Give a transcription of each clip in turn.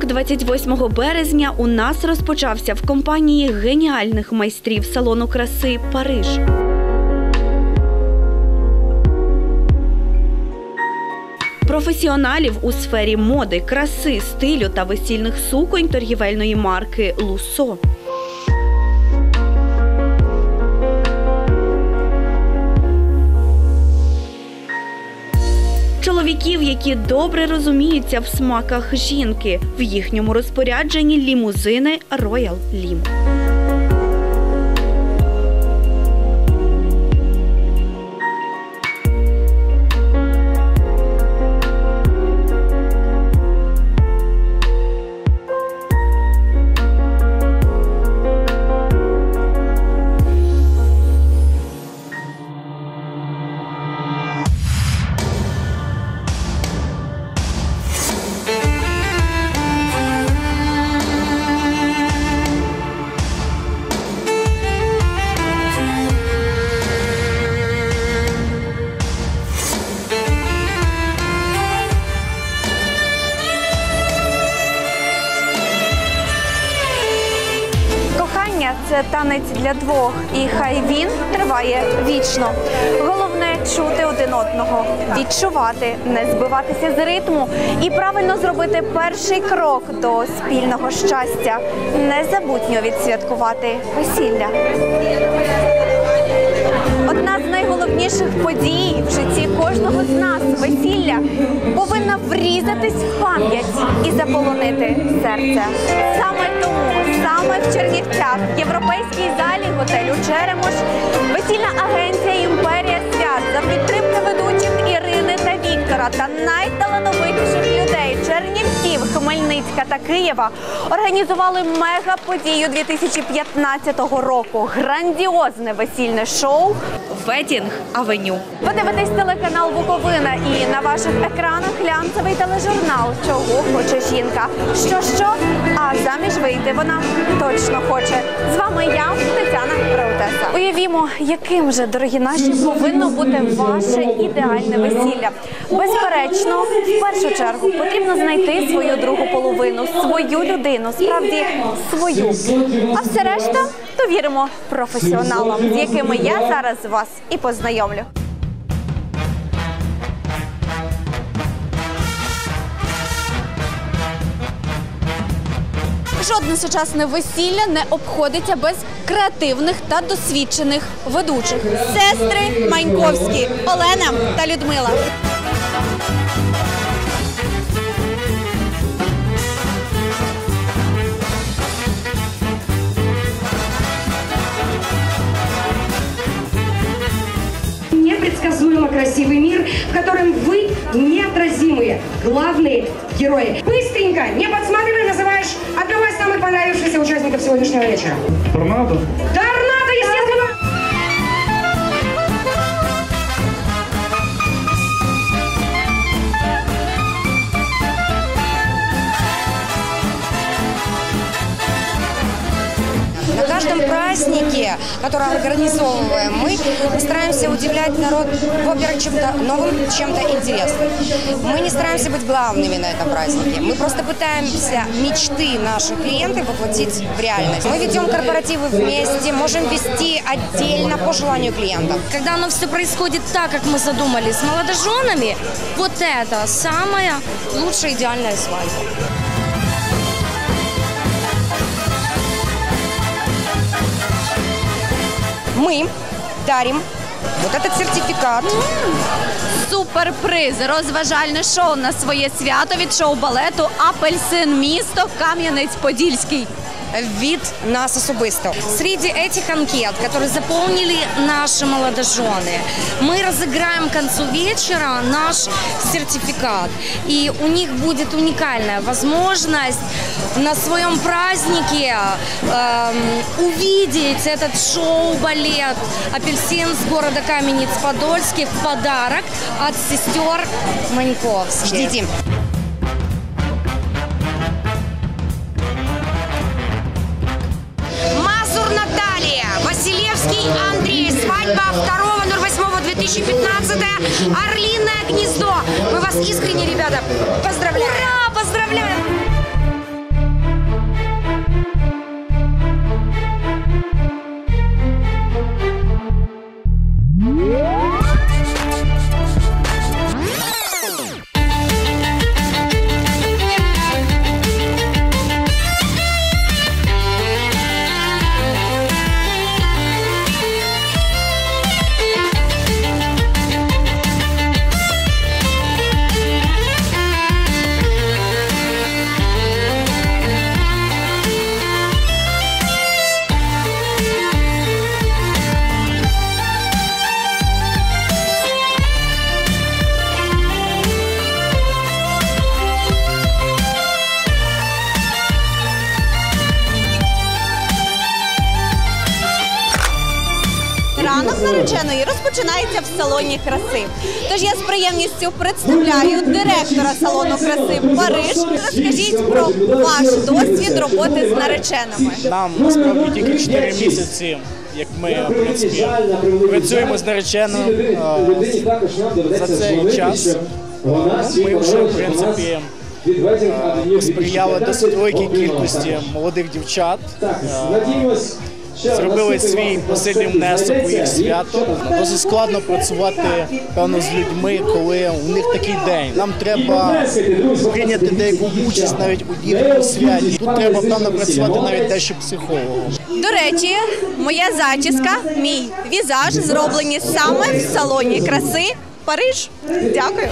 Ранок 28 березня у нас розпочався в компанії геніальних майстрів салону краси Париж. Професіоналів у сфері моди, краси, стилю та весільних суконь торгівельної марки Лусо. Чоловіків, які добре розуміються в смаках жінки, в їхньому розпорядженні лімузини Royal Lim. Танець для двох, і хай він триває вічно. Головне чути один одного, відчувати, не збиватися з ритму і правильно зробити перший крок до спільного щастя. Незабутньо відсвяткувати весілля. Одна з найголовніших подій в житті кожного з нас весілля повинна врізатись в пам'ять і заполонити серце. Саме тому, саме в Чернівцях, в європейській залі готелю Черемош, весільна агенція Імперія свят за підтримки ведучих Ірини та Віктора та найталановитіших людей Чернівців, Хмельницька та Києва організували мега-подію 2015 року. Грандіозне весільне шоу Wedding Авеню. Ви дивитесь телеканал Буковина і на ваших екранах глянцевий тележурнал Чого хоче жінка. Що що? А заміж вийти вона точно хоче. Вами я, Тетяна Преутеса. Уявімо, яким же, дорогі наші, повинно бути ваше ідеальне весілля. Безперечно, в першу чергу потрібно знайти свою другу половину, свою людину, справді свою. А все решта довіримо професіоналам, з якими я зараз вас і познайомлю. Жодне сучасне весілля не обходиться без креативних та досвідчених ведучих. Сестри Маньковські, Олена та Людмила. Непредсказуемо красивый мир, в котором вы неотразимые, главные герои. Быстренько, не подсматривай, называешь одного из самых понравившихся участников сегодняшнего вечера. Торнадо? Торнадо, каждом празднике, который организовываем мы, стараемся удивлять народ, во-первых, чем-то новым, чем-то интересным. Мы не стараемся быть главными на этом празднике. Мы просто пытаемся мечты наших клиентов воплотить в реальность. Мы ведем корпоративы вместе, можем вести отдельно по желанию клиентов. Когда оно все происходит так, как мы задумали с молодоженами, вот это самая лучшая идеальная свадьба. Мы дарим вот этот сертификат Суперприз, розважальне шоу на своє свято від шоу-балету Апельсин місто Кам'янець-Подільський. Вид нас особисто. Среди этих анкет, которые заполнили наши молодожены, мы разыграем к концу вечера наш сертификат. И у них будет уникальная возможность на своем празднике эм, увидеть этот шоу-балет «Апельсин» с города Каменец-Подольский в подарок от сестер Маньковских. Ждите. Свадьба 2.08.2015, Орлиное гнездо. Мы вас искренне, ребята, поздравляем. Ура! Поздравляем! Нареченої розпочинається в салоні краси. Тож я з приємністю представляю директора салону краси Париж. Розкажіть про ваш досвід роботи з нареченими. Нам насправді тільки 4 місяці, як ми в принципі працюємо з нареченою. Е, За цей час ми вже в принципі посприяли досить великій кількості молодих дівчат. Зробили свій посильний внесок у їх свято. Досить складно працювати певно з людьми, коли у них такий день. Нам треба прийняти деяку участь навіть у їхньому святі. Тут треба певно працювати навіть дещо психологом. До речі, моя зачіска, мій візаж зроблені саме в салоні краси Париж. Дякую.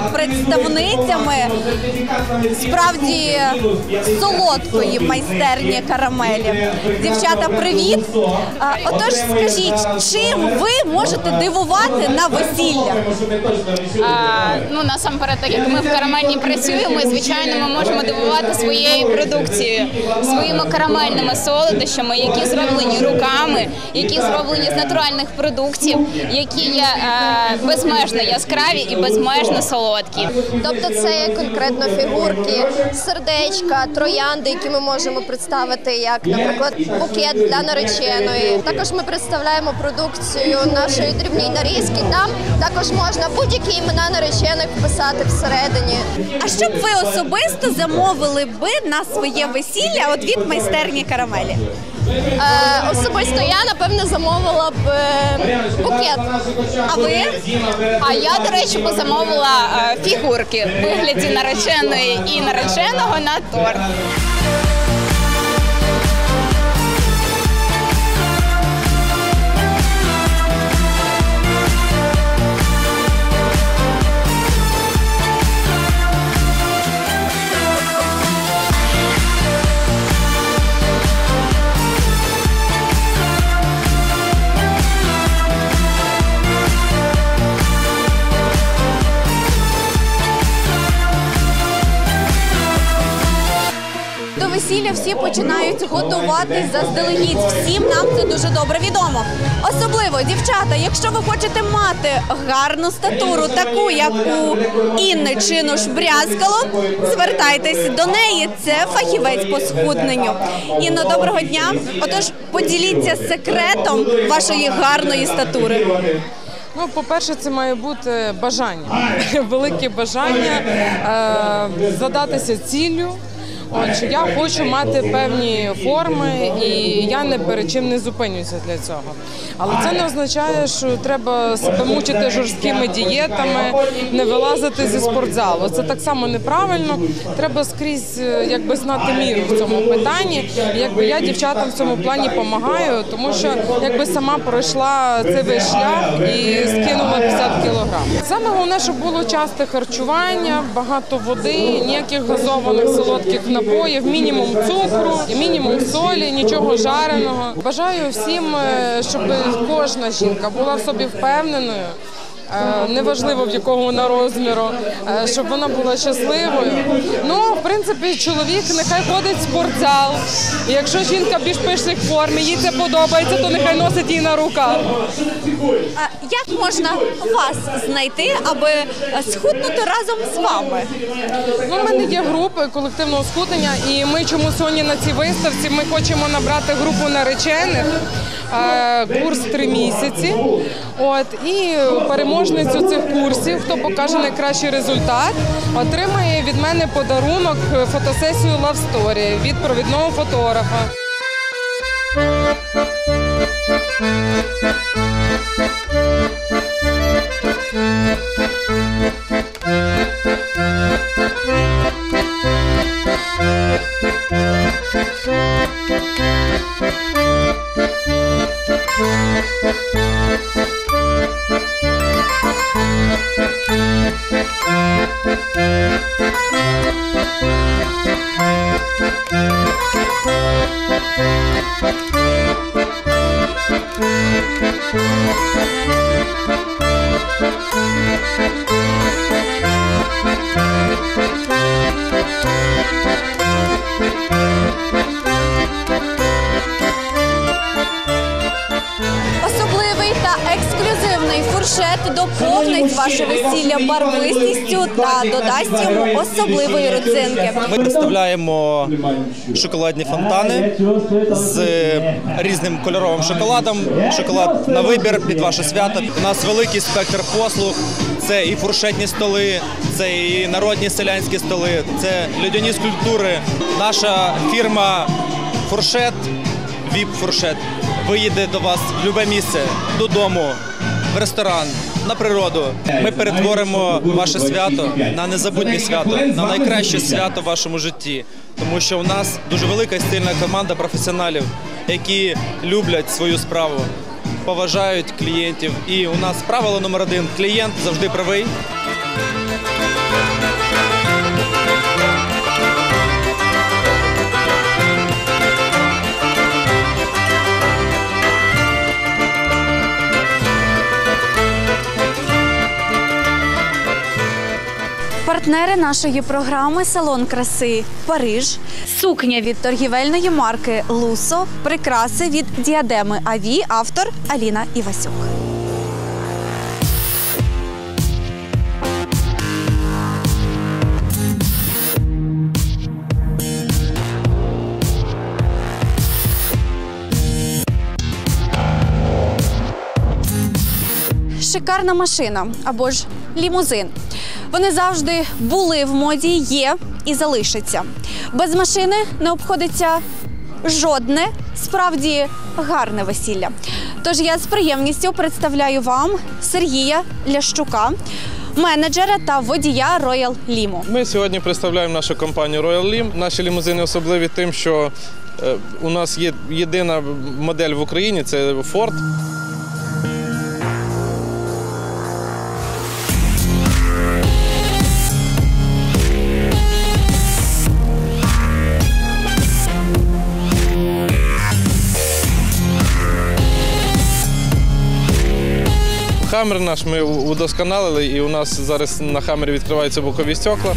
up представницями справді солодкої майстерні карамелі. Дівчата, привіт! Отож, скажіть, чим ви можете дивувати на весіллях? Ну насамперед, так як ми в карамельні працюємо, звичайно, ми можемо дивувати своєю продукцією, своїми карамельними солодощами, які зроблені руками, які зроблені з натуральних продуктів, які є безмежно яскраві і безмежно солодкі. Тобто це є конкретно фігурки, сердечка, троянди, які ми можемо представити, як, наприклад, букет для нареченої. Також ми представляємо продукцію нашої дрібній нарізки. Там також можна будь-які імена наречених вписати всередині. А що б ви особисто замовили би на своє весілля от від майстерні карамелі? Е, особисто я напевно замовила б е, букет. А ви? А я, до речі, б замовила е, фігурки в вигляді нареченої і нареченого на торт. Весілля всі починають готуватись заздалегідь. Всім нам це дуже добре відомо. Особливо, дівчата, якщо ви хочете мати гарну статуру, таку як у Інни Чинуш Брязкало, звертайтесь до неї. Це фахівець по схудненню. Інно, доброго дня. Отож, поділіться секретом вашої гарної статури. Ну, по-перше, це має бути бажання, велике бажання е, задатися ціллю. От, що я хочу мати певні форми, і я не перед чим не зупинюся для цього. Але це не означає, що треба себе мучити жорсткими дієтами, не вилазити зі спортзалу. Це так само неправильно. Треба скрізь е, якби знати міру в цьому питанні. Якби я дівчатам в цьому плані допомагаю, тому що якби сама пройшла цей шлях і скинула 50 кілограм. Саме головне, щоб було часте харчування, багато води, ніяких газованих солодких напоїв, мінімум цукру, мінімум солі, нічого жареного. Бажаю всім, е, щоб кожна жінка була в собі впевненою. Е, Неважливо в якого вона розміру, е, щоб вона була щасливою. Ну, в принципі, чоловік нехай ходить в спортзал. І якщо жінка більш пишних формі, їй це подобається, то нехай носить її на руках. А як можна вас знайти, аби схуднути разом з вами? Ну, у мене є групи колективного схуднення, і ми чому сьогодні на цій виставці ми хочемо набрати групу наречених. Е, Курс три місяці. От і переможницю цих курсів, хто покаже найкращий результат, отримає від мене подарунок е, фотосесію Story від провідного фотографа. Особливий та додасть йому особливої родзинки. Ми представляємо шоколадні фонтани з різним кольоровим шоколадом. Шоколад на вибір під ваше свято. У нас великий спектр послуг. Це і фуршетні столи, це і народні селянські столи, це людяні скульптури. Наша фірма Фуршет, Віп Фуршет, виїде до вас в любе місце, додому, в ресторан, на природу. Ми перетворимо ваше свято на незабутнє свято, на найкраще свято в вашому житті. Тому що у нас дуже велика і сильна команда професіоналів, які люблять свою справу, поважають клієнтів. І у нас правило номер один: клієнт завжди правий. Партнери нашої програми Салон краси Париж, сукня від торгівельної марки Лусо, прикраси від діадеми Аві, автор Аліна Івасюк. Шикарна машина або ж лімузин. Вони завжди були в моді, є і залишаться. Без машини не обходиться жодне справді гарне весілля. Тож я з приємністю представляю вам Сергія Лящука, менеджера та водія Royal Limo. Ми сьогодні представляємо нашу компанію Royal Lim. Наші лімузини особливі тим, що е, у нас є єдина модель в Україні це Ford. Хаммер наш ми удосконалили, і у нас зараз на хаммері відкриваються бокові стекла.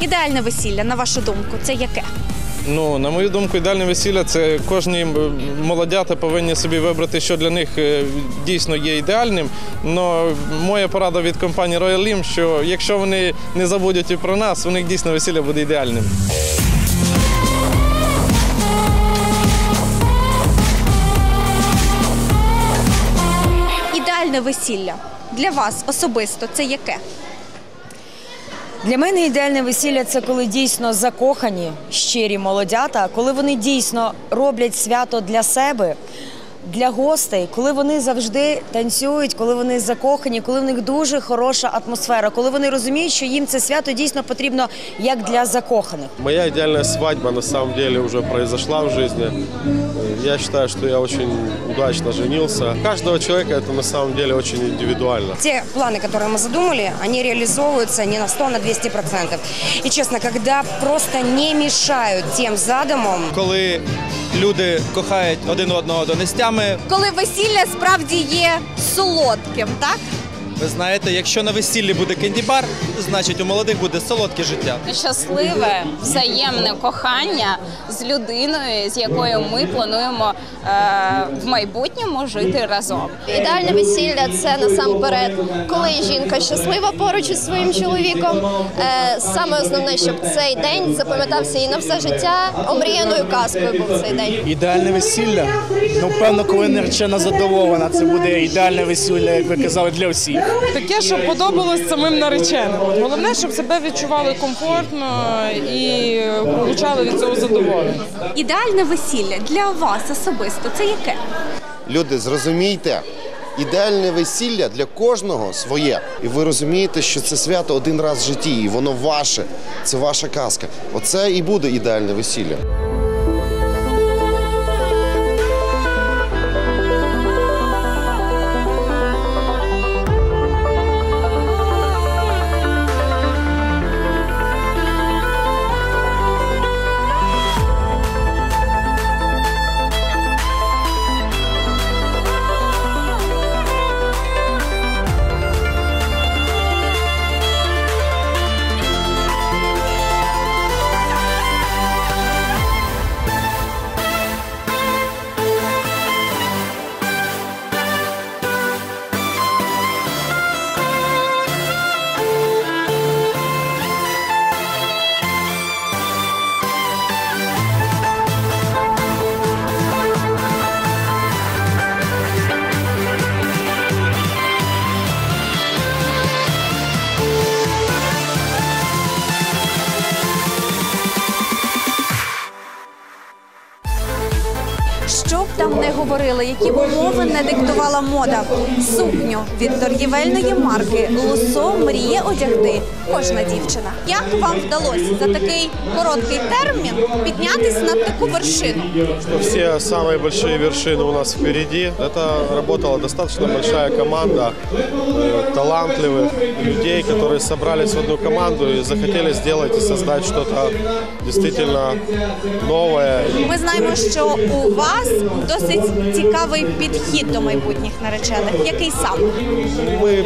Ідеальне весілля, на вашу думку, це яке? Ну, на мою думку, ідеальне весілля це кожні молодята повинні собі вибрати, що для них е, дійсно є ідеальним. Но моя порада від компанії Royal Lim, що якщо вони не забудуть і про нас, у них дійсно весілля буде ідеальним. Ідеальне весілля для вас особисто це яке? Для мене ідеальне весілля це коли дійсно закохані, щирі молодята, коли вони дійсно роблять свято для себе, для гостей, коли вони завжди танцюють, коли вони закохані, коли в них дуже хороша атмосфера, коли вони розуміють, що їм це свято дійсно потрібно як для закоханих. Моя идеальная свадьба на самом деле уже произошла в жизни. Я считаю, что я очень удачно женился. У каждого человека это на самом деле очень индивидуально. Те планы, которые мы задумали, они реализовываются не на 100, а на 200 процентов. И честно, когда просто не мешают тем задумам, Коли люди кохають один одного донестями, Коли весілля справді є солодким, так? Ви знаєте, якщо на весіллі буде кенді-бар, значить у молодих буде солодке життя. щасливе взаємне кохання з людиною, з якою ми плануємо е, в майбутньому жити разом. Ідеальне весілля це насамперед, коли жінка щаслива поруч із своїм чоловіком. Е, саме основне, щоб цей день запам'ятався і на все життя. Омріяною казкою був цей день. Ідеальне весілля. Ну, певно, коли наречена задоволена, це буде ідеальне весілля, як ви казали, для всіх. Таке, щоб подобалось самим нареченим. Головне, щоб себе відчували комфортно і получали від цього задоволення. Ідеальне весілля для вас особисто це яке? Люди, зрозумійте, ідеальне весілля для кожного своє. І ви розумієте, що це свято один раз в житті, і воно ваше, це ваша казка. Оце і буде ідеальне весілля. Говорили, які б умови не диктувала мода. Сукню від торгівельної марки Лусо мріє одягти кожна дівчина. Як вам вдалося за такий короткий термін піднятися на таку вершину? Что все самые большие вершины у нас впереди. Это работала достаточно большая команда э, талантливых людей, которые собрались в одну команду и захотели сделать и создать что-то действительно новое. Ми знаємо, що у вас досить цікавий підхід до майбутніх наречених. Який саме? Мы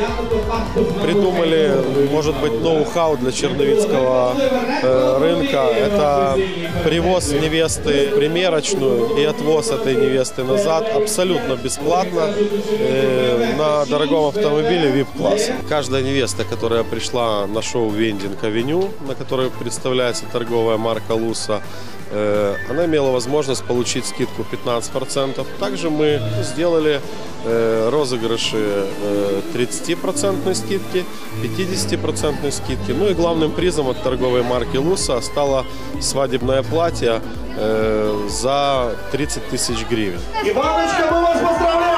придумали, может быть, ноу-хау для черновицкого э, рынка. Это привоз невесты в примерочную и отвоз этой невесты назад абсолютно бесплатно э, на дорогом автомобиле VIP-класса. Каждая невеста, которая пришла на шоу «Вендинг Авеню», на которой представляется торговая марка «Луса», она имела возможность получить скидку 15%. Также мы сделали э, розыгрыши э, 30% скидки, 50% скидки. Ну и главным призом от торговой марки Луса стало свадебное платье э, за 30 тысяч гривен. Иваночка, мы вас поздравляем!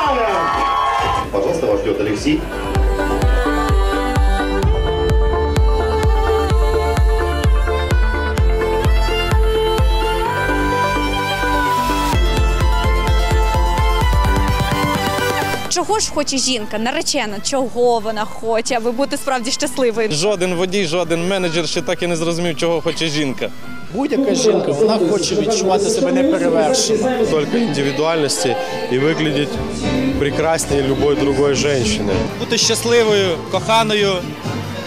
Пожалуйста, вас ждет Алексей. Чого ж хоче жінка, наречена? Чого вона хоче, аби бути справді щасливою? Жоден водій, жоден менеджер ще так і не зрозумів, чого хоче жінка. Будь-яка жінка, вона хоче відчувати себе неперевершено. Только индивидуальности и выглядеть прекраснее любой другой женщины. Бути щасливою, коханою,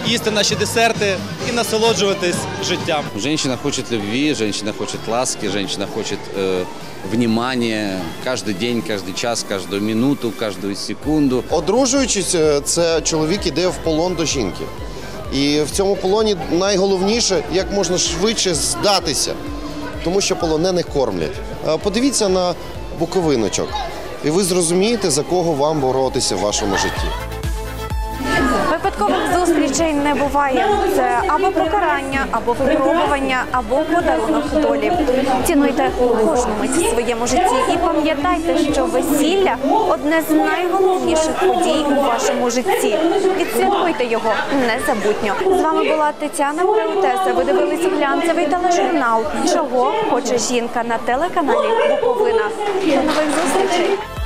їсти наші десерти і насолоджуватись життям. Женщина хочет любви, женщина хочет ласки, женщина хочет э, внимания каждый день, каждый час, каждую минуту, каждую секунду. Одружуючись, е, це чоловік іде в полон до жінки. І в цьому полоні найголовніше як можна швидше здатися, тому що полонених кормлять. Е, Подивіться на буковиночок, і ви зрозумієте, за кого вам боротися в вашому житті. Випадкових зустрічей не буває. Це або покарання, або випробування, або подарунок долі. Цінуйте кожну мить в своєму житті і пам'ятайте, що весілля одне з найголовніших подій у вашому житті. Відсвяткуйте його незабутньо. З вами була Тетяна Преутеса. Ви дивились глянцевий тележурнал. Чого хоче жінка на телеканалі Буковина. До нових зустрічей.